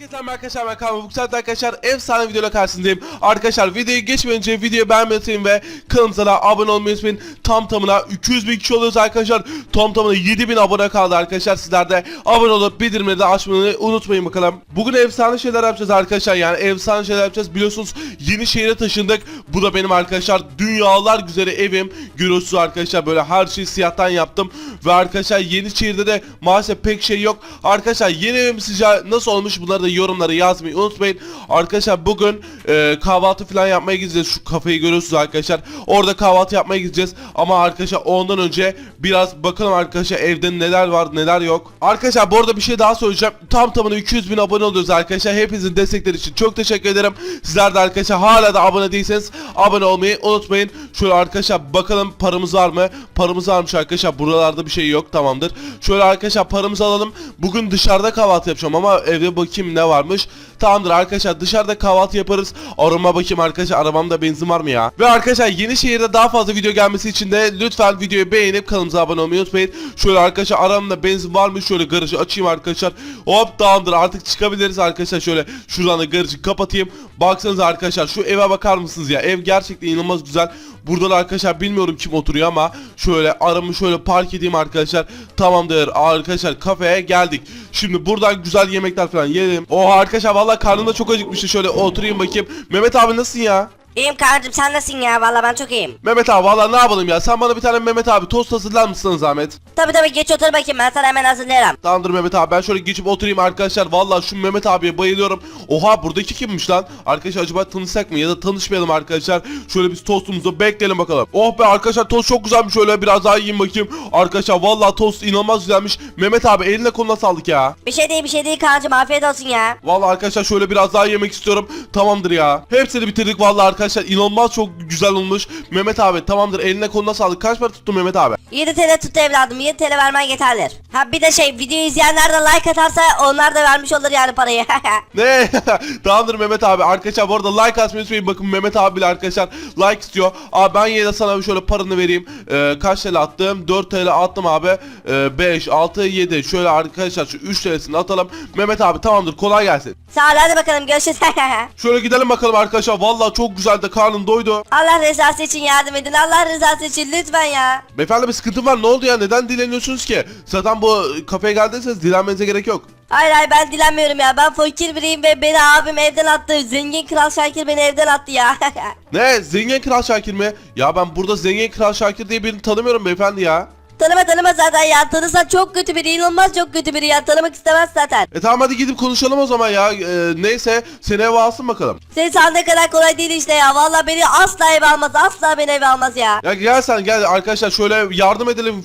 Herkese merhaba arkadaşlar ben Kaan bu saatte arkadaşlar efsane videoyla karşınızdayım. Arkadaşlar videoyu geçmeden önce videoyu beğenmeyi unutmayın ve kanalımıza da abone olmayı unutmayın. Tam tamına 200 bin kişi oluyoruz arkadaşlar. Tam tamına 7000 abone kaldı arkadaşlar. Sizler de abone olup bildirimleri de açmayı unutmayın bakalım. Bugün efsane şeyler yapacağız arkadaşlar. Yani efsane şeyler yapacağız. Biliyorsunuz yeni şehre taşındık. Bu da benim arkadaşlar dünyalar güzeli evim. Görüyorsunuz arkadaşlar böyle her şeyi siyahtan yaptım. Ve arkadaşlar yeni şehirde de maalesef pek şey yok. Arkadaşlar yeni evim sizce nasıl olmuş? Bunları da yorumlara yazmayı unutmayın. Arkadaşlar bugün e, kahvaltı falan yapmaya gideceğiz. Şu kafeyi görüyorsunuz arkadaşlar. Orada kahvaltı yapmaya gideceğiz. Ama arkadaşlar ondan önce biraz bakalım arkadaşlar evde neler var neler yok. Arkadaşlar bu arada bir şey daha söyleyeceğim. Tam tamına 200 bin abone oluyoruz arkadaşlar. Hepinizin destekleri için çok teşekkür ederim. Sizler de arkadaşlar hala da abone değilseniz Abone olmayı unutmayın. Şöyle arkadaşlar bakalım paramız var mı? Paramız varmış arkadaşlar. Buralarda bir şey yok tamamdır. Şöyle arkadaşlar paramızı alalım. Bugün dışarıda kahvaltı yapacağım ama evde bakayım ne varmış Tamamdır arkadaşlar dışarıda kahvaltı yaparız. Arama bakayım arkadaşlar arabamda benzin var mı ya? Ve arkadaşlar yeni şehirde daha fazla video gelmesi için de Lütfen videoyu beğenip kanalımıza abone olmayı unutmayın. Şöyle arkadaşlar aramda benzin var mı? Şöyle garajı açayım arkadaşlar. Hop tamamdır. Artık çıkabiliriz arkadaşlar. Şöyle Şuradan da garajı kapatayım. Baksanıza arkadaşlar şu eve bakar mısınız ya? Ev gerçekten inanılmaz güzel. Burada da arkadaşlar bilmiyorum kim oturuyor ama şöyle aramı şöyle park edeyim arkadaşlar. Tamamdır. Arkadaşlar kafeye geldik. Şimdi buradan güzel yemekler falan yiyelim. Oha arkadaşlar vallahi karnım da çok acıkmıştı. Şöyle oturayım bakayım. Mehmet abi nasılsın ya? İyiyim kardeşim sen nasılsın ya valla ben çok iyiyim. Mehmet abi vallahi ne yapalım ya? Sen bana bir tane Mehmet abi tost hazırlar mısın zahmet? Tabi tabi geç otur bakayım ben sana hemen hazırlarım. Tamamdır Mehmet abi ben şöyle geçip oturayım arkadaşlar. Vallahi şu Mehmet abiye bayılıyorum. Oha buradaki kimmiş lan? Arkadaşlar acaba tanışsak mı ya da tanışmayalım arkadaşlar. Şöyle biz tostumuzu bekleyelim bakalım. Oh be arkadaşlar tost çok güzelmiş şöyle biraz daha yiyeyim bakayım. Arkadaşlar vallahi tost inanılmaz güzelmiş. Mehmet abi eline koluna sağlık ya. Bir şey değil bir şey değil kancım afiyet olsun ya. Vallahi arkadaşlar şöyle biraz daha yemek istiyorum. Tamamdır ya. Hepsini bitirdik vallahi arkadaşlar. İnanılmaz çok güzel olmuş. Mehmet abi tamamdır eline koluna sağlık. Kaç para tuttu Mehmet abi? 7 TL tuttu evladım 7 TL vermen yeterlidir. Ha bir de şey videoyu izleyenler de like atarsa onlar da vermiş olur yani parayı. Ne? Tamamdır Mehmet abi. Arkadaşlar bu arada like atmayı unutmayın. Bakın Mehmet abi bile arkadaşlar like istiyor. Abi ben yine sana bir şöyle paranı vereyim. Ee, kaç TL attım? 4 TL attım abi. Ee, 5, 6, 7. Şöyle arkadaşlar şu 3 TL'sini atalım. Mehmet abi tamamdır kolay gelsin. Sağ ol hadi bakalım görüşürüz. Şöyle gidelim bakalım arkadaşlar. Vallahi çok güzeldi. Karnım doydu. Allah rızası için yardım edin Allah rızası için lütfen ya. Beyefendi bir sıkıntı var. Ne oldu ya? Neden dileniyorsunuz ki? Zaten bu kafeye geldiyseniz dilenmenize gerek yok. Hayır hayır ben dilenmiyorum ya ben fakir biriyim ve beni abim evden attı. Zengin kral Şakir beni evden attı ya. Ne? Zengin Kral Şakir mi? Ya ben burada Zengin Kral Şakir diye birini tanımıyorum beyefendi ya. Tanıma tanıma zaten ya tanısan çok kötü biri inanılmaz çok kötü biri ya tanımak istemez zaten. E tamam hadi gidip konuşalım o zaman ya. E, neyse seni eve alsın bakalım. Senin sandığın kadar kolay değil işte ya. Vallahi beni asla eve almaz. Asla beni eve almaz ya. Ya gel sen gel arkadaşlar şöyle yardım edelim.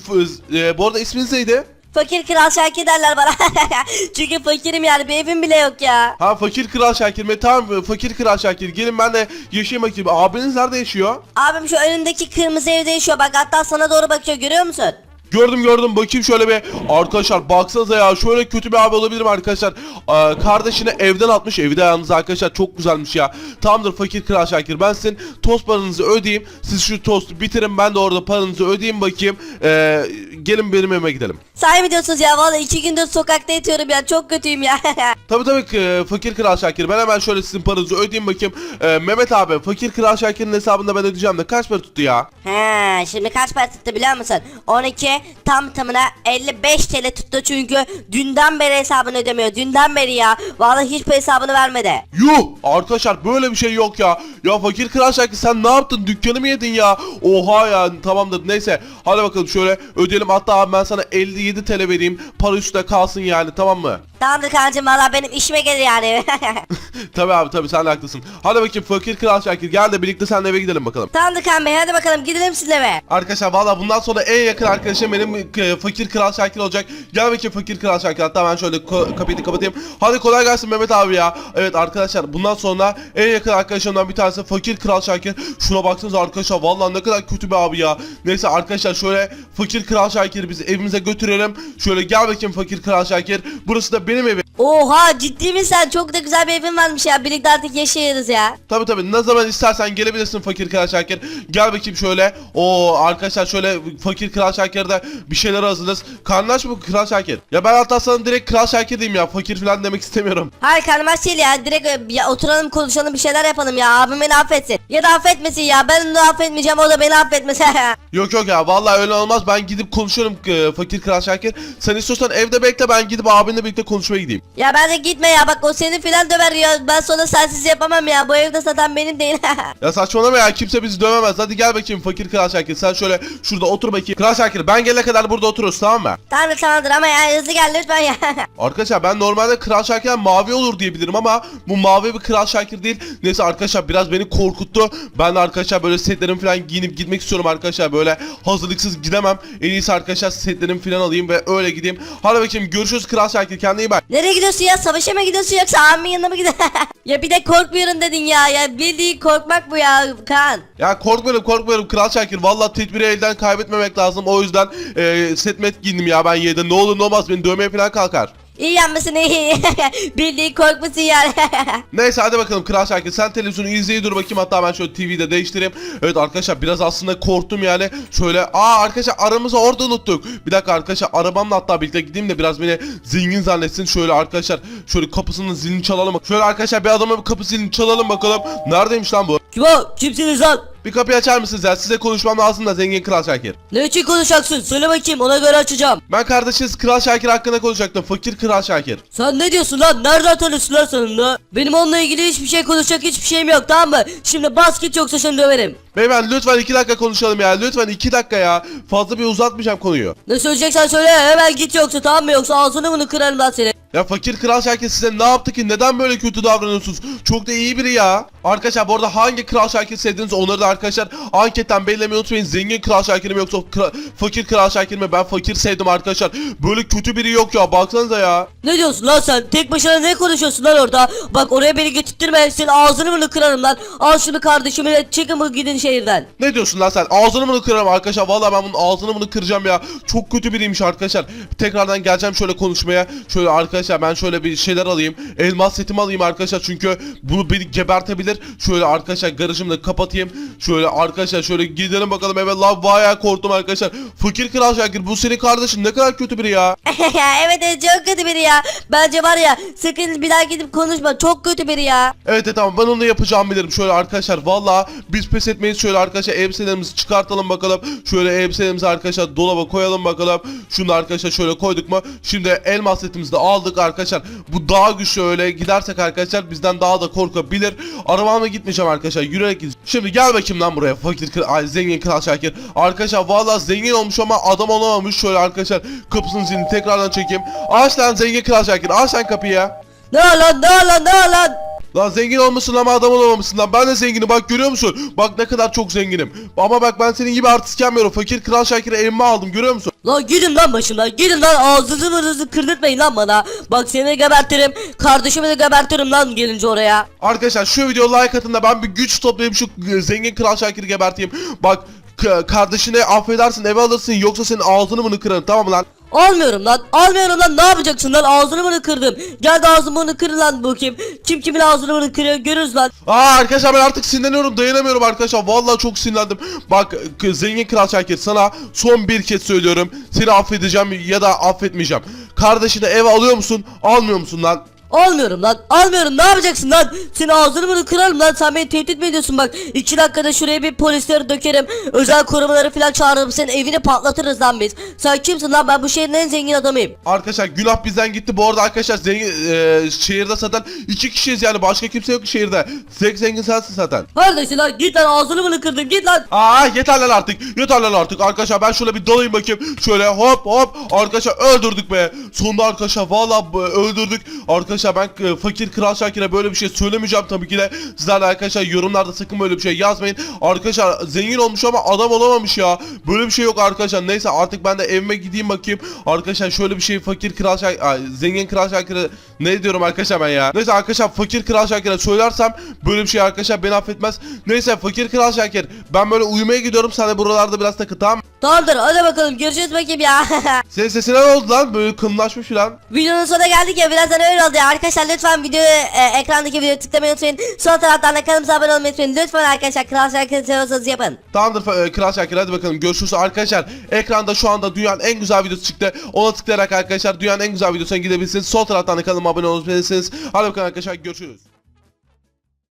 E, bu arada isminiz neydi? Fakir kral Şakir derler bana. Çünkü fakirim yani bir evim bile yok ya. Ha fakir kral Şakir mi? Tamam fakir kral Şakir. Gelin ben de yaşayayım bakayım. Abiniz nerede yaşıyor? Abim şu önündeki kırmızı evde yaşıyor. Bak hatta sana doğru bakıyor görüyor musun? Gördüm gördüm. Bakayım şöyle bir. Arkadaşlar baksanıza ya. Şöyle kötü bir abi olabilirim arkadaşlar. Ee, kardeşini evden atmış. Evi yalnız arkadaşlar. Çok güzelmiş ya. Tamamdır fakir kral Şakir. Ben sizin tost paranızı ödeyeyim. Siz şu tostu bitirin. Ben de orada paranızı ödeyeyim. Bakayım. Ee, gelin benim evime gidelim Sahi mi diyorsunuz ya? Vallahi iki gündür sokakta yatıyorum ya. Çok kötüyüm ya. Tabi tabi ki fakir kral Şakir ben hemen şöyle sizin paranızı ödeyeyim bakayım Ee, Mehmet abi fakir kral Şakir'in hesabında ben ödeyeceğim de kaç para tuttu ya He, şimdi kaç para tuttu biliyor musun? 12 tam tamına 55 TL tuttu çünkü dünden beri hesabını ödemiyor. Dünden beri ya. Vallahi hiçbir hesabını vermedi. Yuh arkadaşlar böyle bir şey yok ya. Ya fakir kral şarkı sen ne yaptın dükkanı mı yedin ya? Oha ya tamamdır neyse. Hadi bakalım şöyle ödeyelim hatta abi ben sana 57 TL vereyim. Para üstte kalsın yani tamam mı? Tamamdır kancım valla benim işime gelir yani. tabi abi tabi sen de haklısın. Hadi bakayım fakir kral şarkı gel de birlikte seninle eve gidelim bakalım. Tamamdır kan bey hadi bakalım gidelim sizle eve. Arkadaşlar valla bundan sonra en yakın arkadaşım benim e, fakir kral Şakir olacak. Gel bakayım fakir kral Şakir. Hatta ben şöyle kapıyı kapatayım. Hadi kolay gelsin Mehmet abi ya. Evet arkadaşlar bundan sonra en yakın arkadaşımdan bir tanesi fakir kral Şakir. Şuna baksanıza arkadaşlar valla ne kadar kötü bir abi ya. Neyse arkadaşlar şöyle fakir kral Şakir'i biz evimize götürelim. Şöyle gel bakayım fakir kral Şakir. Burası da benim evim. Oha ciddi misin sen? Çok da güzel bir evin varmış ya. Birlikte artık yaşayırız ya. Tabi tabi ne zaman istersen gelebilirsin fakir kral Şakir. Gel bakayım şöyle. O arkadaşlar şöyle fakir kral Şakir'de bir şeyler hazırlarız. Karnın aç mı kral Şakir? Ya ben hatta sana direkt kral Şakir diyeyim ya. Fakir falan demek istemiyorum. Hayır karmaş değil ya. Direkt e, ya, oturalım konuşalım bir şeyler yapalım ya. Abim beni affetsin. Ya da affetmesin ya. Ben onu affetmeyeceğim. O da beni affetmesin. Yok yok ya vallahi öyle olmaz. Ben gidip konuşuyorum e, fakir kral Şakir. Sen istiyorsan evde bekle ben gidip abinle birlikte konuşmaya gideyim. ya ben de gitme ya. Bak o seni filan döver ya. Ben sonra sensiz yapamam ya. Bu evde zaten benim değil. Ya saçmalama ya kimse bizi dövemez. Hadi gel bakayım fakir kral Şakir. Sen şöyle şurada otur bakayım. Kral Şakir ben gelene kadar burada otururuz tamam mı? tamam tamamdır ama ya hızlı gel lütfen ya. Arkadaşlar ben normalde Kral Şakir mavi olur diye bilirim ama bu mavi bir Kral Şakir değil. Neyse arkadaşlar biraz beni korkuttu. Ben de arkadaşlar böyle setlerimi falan giyinip gitmek istiyorum arkadaşlar. Böyle hazırlıksız gidemem. En iyisi arkadaşlar setlerimi falan alayım ve öyle gideyim. Hadi bakayım görüşürüz Kral Şakir kendine iyi bak. Nereye gidiyorsun ya? Savaşa mı gidiyorsun yoksa abimin yanına mı gidiyorsun? ya bir de korkmuyorum dedin ya. Ya bildiğin korkmak bu ya Kaan. Ya korkmuyorum korkmuyorum Kral Şakir. Valla tedbiri elden kaybetmemek lazım. O yüzden e, set met giyindim ya ben yedi. Ne olur ne olmaz beni dövmeye falan kalkar. İyi yanmasın iyi. bildiğin korkmuşsun yani. Neyse hadi bakalım Kral Şakir sen televizyonu izleyi dur bakayım hatta ben şöyle TV'de değiştireyim. Evet arkadaşlar biraz aslında korktum yani. Şöyle aa arkadaşlar aramızı orada unuttuk. Bir dakika arkadaşlar arabamla hatta birlikte gideyim de biraz beni zengin zannetsin. Şöyle arkadaşlar şöyle kapısının zilini çalalım. Şöyle arkadaşlar bir adamın kapı zilini çalalım bakalım. Neredeymiş lan bu? Kim o? Kimsiniz lan? Bir kapıyı açar mısınız ya? Size konuşmam lazım da zengin Kral Şakir. Ne için konuşacaksın? Söyle bakayım ona göre açacağım. Ben kardeşiniz Kral Şakir hakkında konuşacaktım. Fakir Kral Şakir. Sen ne diyorsun lan? Nereden tanıyorsun lan sen de? Benim onunla ilgili hiçbir şey konuşacak hiçbir şeyim yok tamam mı? Şimdi bas git yoksa seni döverim. Beyefendi lütfen iki dakika konuşalım ya. Lütfen iki dakika ya. Fazla bir uzatmayacağım konuyu. Ne söyleyeceksen söyle hemen git yoksa tamam mı? Yoksa ağzını bunu kırarım lan seni. Ya fakir kral şarkı size ne yaptı ki? Neden böyle kötü davranıyorsunuz? Çok da iyi biri ya. Arkadaşlar bu arada hangi kral şarkı sevdiğiniz onları da arkadaşlar anketten belirlemeyi unutmayın. Zengin kral şarkı mi yoksa kra- fakir kral şarkı mi? Ben fakir sevdim arkadaşlar. Böyle kötü biri yok ya. Baksanıza ya. Ne diyorsun lan sen? Tek başına ne konuşuyorsun lan orada? Bak oraya beni getirttirme. Senin ağzını bunu kırarım lan. Al şunu kardeşimi de çıkın bu gidin şehirden. Ne diyorsun lan sen? Ağzını bunu kırarım arkadaşlar. Vallahi ben bunun ağzını bunu kıracağım ya. Çok kötü biriymiş arkadaşlar. Tekrardan geleceğim şöyle konuşmaya. Şöyle arkadaşlar ben şöyle bir şeyler alayım. Elmas setimi alayım arkadaşlar. Çünkü bunu beni gebertebilir. Şöyle arkadaşlar garajımı da kapatayım. Şöyle arkadaşlar şöyle gidelim bakalım. Evet lan bayağı korktum arkadaşlar. Fakir Kral Şakir bu senin kardeşin ne kadar kötü biri ya. evet evet çok kötü biri ya. Bence var ya sakın bir daha gidip konuşma. Çok kötü biri ya. Evet tamam ben onu yapacağımı bilirim. Şöyle arkadaşlar valla biz pes etmeyiz. Şöyle arkadaşlar elbiselerimizi çıkartalım bakalım. Şöyle elbiselerimizi arkadaşlar dolaba koyalım bakalım. Şunu da arkadaşlar şöyle koyduk mu? Şimdi elmas setimizi de aldık arkadaşlar. Bu daha güçlü öyle gidersek arkadaşlar bizden daha da korkabilir. Arabamla gitmeyeceğim arkadaşlar yürüyerek gideceğim. Şimdi gel bakayım lan buraya fakir kral, zengin kral Şakir. Arkadaşlar valla zengin olmuş ama adam olamamış. Şöyle arkadaşlar kapısının zilini tekrardan çekeyim. Aç lan zengin kral Şakir aç lan kapıyı ya. Ne lan ne lan ne lan? Lan zengin olmuşsun ama adam olamamışsın lan. Ben de zenginim bak görüyor musun? Bak ne kadar çok zenginim. Ama bak ben senin gibi artist gelmiyorum. Fakir Kral Şakir'i elime aldım görüyor musun? Lan gidin lan başımdan gidin lan ağzınızı burnunuzu kırdırtmayın lan bana. Bak seni de gebertirim kardeşimi de gebertirim lan gelince oraya. Arkadaşlar şu video like atın da ben bir güç toplayayım şu zengin Kral Şakir'i geberteyim. Bak kardeşine affedersin eve alırsın yoksa senin ağzını bunu kırarım tamam mı lan? Almıyorum lan almıyorum lan ne yapacaksın lan ağzını bunu kırdım. Gel de ağzını bunu kır lan bu kim. Kim kimin ağzını bunu kırıyor görürüz lan. Aa arkadaşlar ben artık sinirleniyorum dayanamıyorum arkadaşlar vallahi çok sinirlendim. Bak zengin Kral Şakir sana son bir kez söylüyorum. Seni affedeceğim ya da affetmeyeceğim. Kardeşini eve alıyor musun almıyor musun lan? Almıyorum lan almıyorum ne yapacaksın lan Senin ağzını bunu kırarım lan sen beni tehdit mi ediyorsun bak iki dakikada şuraya bir polisleri dökerim Özel korumaları falan çağırırım senin evini patlatırız lan biz Sen kimsin lan ben bu şehrin en zengin adamıyım Arkadaşlar günah bizden gitti. Bu arada arkadaşlar zengin, e, şehirde zaten iki kişiyiz yani başka kimse yok şehirde. Tek zengin sensin zaten. Neredesin lan git lan ağzını bunu kırdım git lan Aa yeter lan artık. Yeter lan artık. Arkadaşlar ben şöyle bir dalayım bakayım. Şöyle hop hop. Arkadaşlar öldürdük be. Sonunda arkadaşlar valla öldürdük. Arkadaşlar ben e, fakir kral Şakir'e böyle bir şey söylemeyeceğim tabii ki de. Sizler de arkadaşlar yorumlarda sakın böyle bir şey yazmayın. Arkadaşlar zengin olmuş ama adam olamamış ya. Böyle bir şey yok arkadaşlar. Neyse artık ben de evime gideyim bakayım. Arkadaşlar şöyle bir şey fakir kral Şakir, ay, zengin kral Şakir'e Ne diyorum arkadaşlar ben ya. Neyse arkadaşlar fakir kral Şakir'e söylersem böyle bir şey arkadaşlar beni affetmez. Neyse fakir kral Şakir ben böyle uyumaya gidiyorum sen de buralarda biraz takı tamam? Tamamdır hadi bakalım görüşürüz bakayım ya. Senin sesine ne oldu lan böyle kınlaşmış falan. Videonun sonuna geldik ya birazdan öyle oldu ya. Arkadaşlar lütfen videoyu e, ekrandaki videoyu tıklamayı unutmayın. Sol taraftan da kanalımıza abone olmayı unutmayın. Lütfen arkadaşlar Kral Şarkı'nı seviyorsanız yapın. Tamamdır e, Kral Şakir hadi bakalım görüşürüz arkadaşlar. Ekranda şu anda dünyanın en güzel videosu çıktı. Ona tıklayarak arkadaşlar dünyanın en güzel videosuna gidebilirsiniz. Sol taraftan da kanalıma abone olabilirsiniz. Hadi bakalım arkadaşlar görüşürüz.